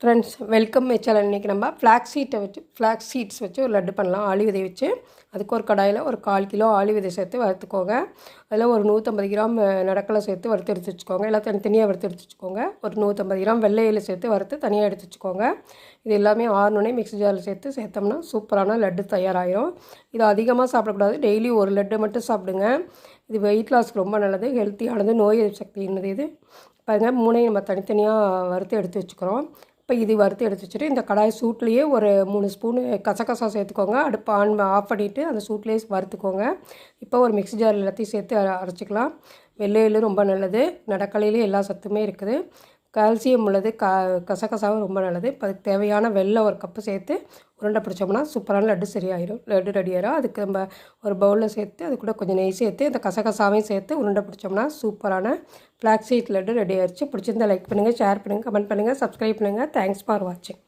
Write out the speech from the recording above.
Friends welcome மேச்சல் இன்றைக்கி நம்ம flag சீட்டை வச்சு ஃப்ளாக் சீட்ஸ் வச்சு ஒரு லட்டு பண்ணலாம். ஆளி விதை வச்சு. அதுக்கு ஒரு கடாயில் ஒரு கால் கிலோ ஆளி விதை சேர்த்து வறுத்துக்கோங்க. அதில் ஒரு நூற்றம்பது கிராம் நடக்கலை சேர்த்து வறுத்து எடுத்து வச்சுக்கோங்க. எல்லாம் தனித்தனியாக வறுத்து எடுத்து வச்சுக்கோங்க. ஒரு நூற்றம்பது கிராம் வெள்ளையில் சேர்த்து வறுத்து தனியாக எடுத்து வச்சுக்கோங்க. இது எல்லாமே ஆறுனோடனே மிக்ஸி ஜாரில் சேர்த்து சேர்த்தோம்னா சூப்பரான லட்டு தயாராகிரும் இது அதிகமாக சாப்பிடக்கூடாது. டெய்லி ஒரு லட்டு மட்டும் சாப்பிடுங்க. இது வெயிட் லாஸ்க்கு ரொம்ப நல்லது. ஹெல்த்தியானது நோய் எதிர்ப்பு என்னது இது? பாருங்கள் மூணையும் நம்ம தனித்தனியாக வறுத்து எடுத்து வச்சுக்கிறோம். இப்போ இது வறுத்து எடுத்து வச்சுட்டு இந்த கடாய் சூட்லேயே ஒரு மூணு ஸ்பூனு கசகசா சேர்த்துக்கோங்க. அடுப்பு ஆன் ஆஃப் பண்ணிவிட்டு அந்த சூட்லேயே வறுத்துக்கோங்க. இப்போ ஒரு மிக்ஸி ஜார் எல்லாத்தையும் சேர்த்து அரைச்சிக்கலாம். வெள்ளையிலும் ரொம்ப நல்லது. நடக்கலையிலும் எல்லா சத்துமே இருக்குது. கால்சியம் உள்ளது. க கசகசாவும் ரொம்ப நல்லது. இப்போ அதுக்கு தேவையான வெள்ளை ஒரு கப்பு சேர்த்து உருண்டை பிடிச்சோம்னா சூப்பரான லட்டு சரியாயிடும் லட்டு ரெடி ஆயிரும். அதுக்கு நம்ம ஒரு பவுலில் சேர்த்து அது கூட கொஞ்சம் நெய் சேர்த்து இந்த கசகசாவையும் சேர்த்து உருண்டை பிடிச்சோம்னா சூப்பரான ஃப்ளாக் சீட் லட்டு ரெடி ஆயிடுச்சு பிடிச்சிருந்தா லைக் பண்ணுங்கள் ஷேர் பண்ணுங்கள் கமெண்ட் பண்ணுங்கள் சப்ஸ்கிரைப் பண்ணுங்கள் தேங்க்ஸ் ஃபார் வாட்சிங்